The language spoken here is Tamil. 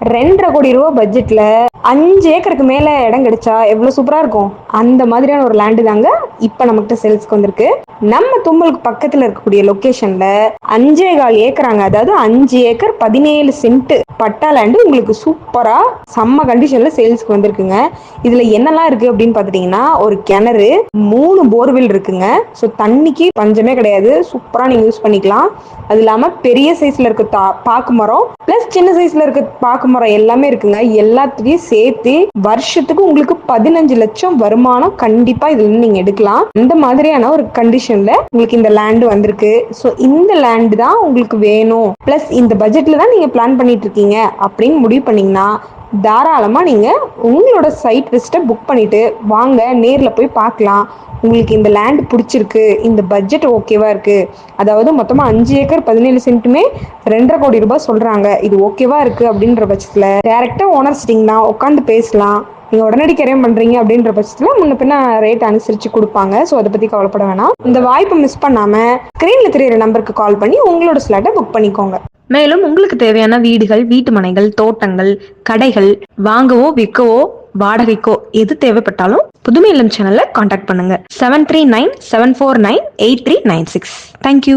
ரெண்டரை கோடி ரூபா பட்ஜெட்ல அஞ்சு ஏக்கருக்கு மேல இடம் கிடைச்சா எவ்வளவு சூப்பரா இருக்கும்? அந்த மாதிரியான ஒரு லேண்டு தாங்க இப்ப நம்மகிட்ட சேல்ஸ்க்கு வந்திருக்கு. நம்ம தும்பலுக்கு பக்கத்துல இருக்கக்கூடிய லொகேஷன்ல அஞ்சே கால் ஏக்கராங்க. அதாவது அஞ்சு ஏக்கர் பதினேழு சென்ட் பட்டா லேண்டு உங்களுக்கு சூப்பரா செம்ம கண்டிஷன்ல சேல்ஸ்க்கு வந்திருக்குங்க. இதுல என்னெல்லாம் இருக்கு அப்படின்னு பாத்துட்டீங்கன்னா ஒரு கிணறு மூணு போர்வெல் இருக்குங்க. ஸோ தண்ணிக்கு பஞ்சமே கிடையாது. சூப்பரா நீங்க யூஸ் பண்ணிக்கலாம். அது இல்லாம பெரிய சைஸ்ல இருக்க பாக்கு மரம் பிளஸ் சின்ன சைஸ்ல இருக்க பாக்கு மரம் எல்லாமே இருக்குங்க. எல்லாத்திலையும் சேர்த்து வருஷத்துக்கு உங்களுக்கு பதினஞ்சு லட்சம் வருமானம் கண்டிப்பா இதுல இருந்து நீங்க எடுக்கலாம். இந்த மாதிரியான ஒரு கண்டிஷன்ல உங்களுக்கு இந்த லேண்ட் வந்திருக்கு. ஸோ இந்த லேண்டு தான் உங்களுக்கு வேணும். பிளஸ் இந்த பட்ஜெட்ல தான் நீங்க பிளான் பண்ணிட்டு இருக்கீங்க. அப்படின்னு முடிவு பண்ணீங்கன்னா தாராளமா நீங்க உங்களோட சைட் விசிட்டை புக் பண்ணிட்டு வாங்க. நேர்ல போய் பார்க்கலாம். உங்களுக்கு இந்த லேண்ட் பிடிச்சிருக்கு இந்த பட்ஜெட் ஓகேவா இருக்கு. அதாவது மொத்தமா அஞ்சு ஏக்கர் பதினேழு சென்ட்டுமே ரெண்டரை கோடி ரூபாய் சொல்றாங்க. இது ஓகேவா இருக்கு அப்படின்ற பட்சத்துல டேரெக்டாக ஓனர் சிட்டிங்னா உட்காந்து பேசலாம். நீங்க உடனடி கரையம் பண்றீங்க அப்படின்ற பட்சத்துல முன்ன பின்ன ரேட் அனுசரிச்சு கொடுப்பாங்க. ஸோ அதை பத்தி கவலைப்பட வேணாம். இந்த வாய்ப்பை மிஸ் பண்ணாம ஸ்கிரீன்ல தெரியுற நம்பருக்கு கால் பண்ணி உங்களோட ஸ்லாட்டை புக் பண்ணிக்கோங்க. மேலும் உங்களுக்கு தேவையான வீடுகள் வீட்டு மனைகள் தோட்டங்கள் கடைகள் வாங்கவோ விற்கவோ வாடகைக்கோ எது தேவைப்பட்டாலும் புதுமை இல்லம் சேனல்ல காண்டாக்ட் பண்ணுங்க seven three nine seven four nine eight three nine six thank you